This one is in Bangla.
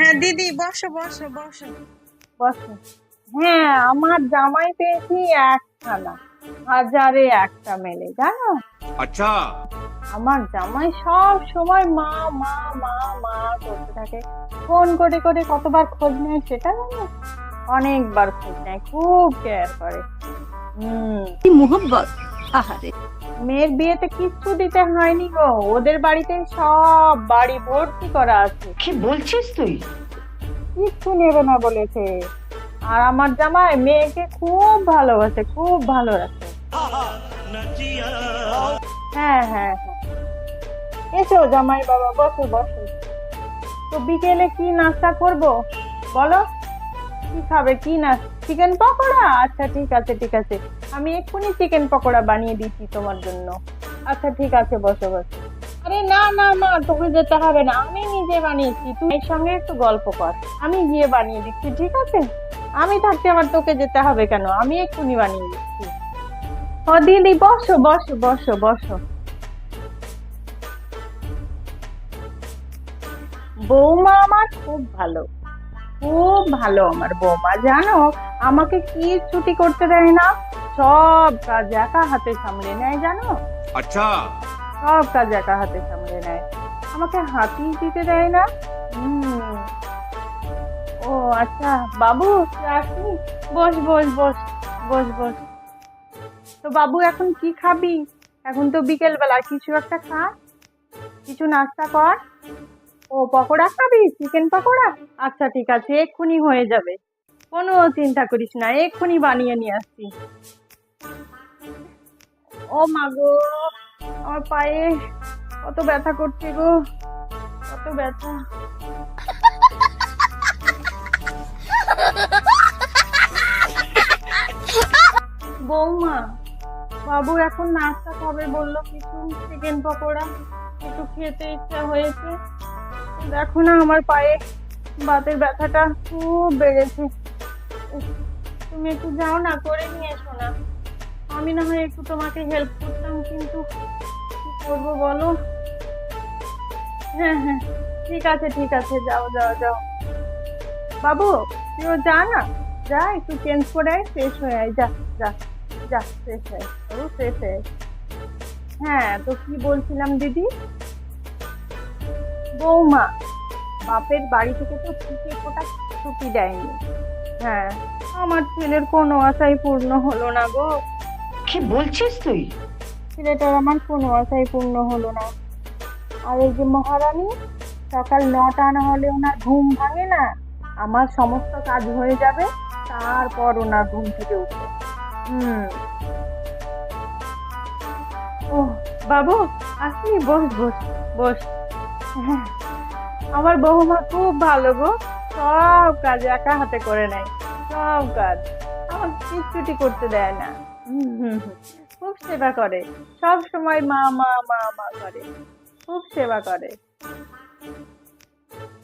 হ্যাঁ দিদি বসো বসো বসো। বসো। হ্যাঁ আমার জামাই পেয়েছি একখানা হাজারে একটা মেলে জানো? আচ্ছা। আমার জামাই সব সময় মা মা মা মা করতে থাকে। ফোন করে করে কতবার খোঁজ নেয় সেটা জানো? অনেকবার খোঁজ নেয় খুব কেয়ার করে। হম। কি আহারে মেয়ের বিয়েতে কিচ্ছু দিতে হয়নি গো। ওদের বাড়িতে সব বাড়ি ভর্তি করা আছে। কি বলছিস তুই? কিচ্ছু নেবে না বলেছে। আর আমার জামাই মেয়েকে খুব ভালোবাসে খুব ভালো রাখে। হ্যাঁ হ্যাঁ হ্যাঁ। এসো জামাই বাবা বসো বসো। তো বিকেলে কি নাস্তা করব? বলো। কি খাবে কি না চিকেন পকোড়া? আচ্ছা ঠিক আছে ঠিক আছে। আমি এক্ষুনি চিকেন পকোড়া বানিয়ে দিচ্ছি তোমার জন্য। আচ্ছা ঠিক আছে, বসো বসো। আরে না না, মা, তোকে যেতে হবে না। আমি নিজে বানিয়েছি। তুই এর সঙ্গে একটু গল্প কর। আমি গিয়ে বানিয়ে দিচ্ছি, ঠিক আছে? আমি থাকতে আমার তোকে যেতে হবে কেন? আমি এক্ষুনি বানিয়ে দিচ্ছি। ও, দিদি, বসো বসো বসো বসো। বৌমা আমার খুব ভালো। খুব ভালো আমার বৌমা জানো? আমাকে কি ছুটি করতে দেয় না? সব কাজ একা হাতে সামলে নেয় জানো? আচ্ছা। সব কাজ একা হাতে সামলে নেয়। আমাকে হাতি দিতে দেয় না? ও আচ্ছা। বাবু আসনি বস বস বস বস বস। তো বাবু এখন কি খাবি? এখন তো বিকেলবেলা কিছু একটা খা। কিছু নাস্তা কর। ও পকোড়া খাবি? চিকেন পকোড়া? আচ্ছা ঠিক আছে, এক্ষুনি হয়ে যাবে। কোনো চিন্তা করিস না, এক্ষুনি বানিয়ে নিয়ে আসছি। ও মা গো, আমার পায়ে কত ব্যথা করছে গো, কত ব্যথা। বৌমা, বাবু এখন নাস্তা খাবে বলল, কিছু চিকেন পকোড়া, একটু খেতে ইচ্ছা হয়েছে। দেখো না, আমার পায়ে বাতের ব্যথাটা খুব বেড়েছে। তুমি একটু যাও না, করে নিয়ে এসো না। আমি না হয় একটু তোমাকে হেল্প করতাম, কিন্তু কি করব বলো? হ্যাঁ হ্যাঁ ঠিক আছে ঠিক আছে, যাও যাও যাও। বাবু, তুইও যা না, যা, একটু চেঞ্জ করে আয় ফ্রেশ হয়ে আয়, যা যা যা ফ্রেশ হয়ে ফ্রেশ হয়ে হ্যাঁ তো কি বলছিলাম দিদি? বৌমা বাপের বাড়ি থেকে তো ঠিকই ফোটা ছুটি দেয়নি। হ্যাঁ আমার ছেলের কোনো আশাই পূর্ণ হলো না গো। কি বলছিস তুই? ছেলেটার আমার কোনো আশাই পূর্ণ হলো না। আর এই যে মহারানী সকাল নটা না হলে ওনার ঘুম ভাঙে না আমার সমস্ত কাজ হয়ে যাবে তারপর ওনার ঘুম থেকে উঠবে। হুম। ও বাবু আসি বস বস বস। আমার বৌমা খুব ভালো গো। সব কাজ একা হাতে করে নেয়। সব কাজ। আমার চুটি করতে দেয় না। খুব সেবা করে। সব সময় মা মা মা মা করে। খুব সেবা করে।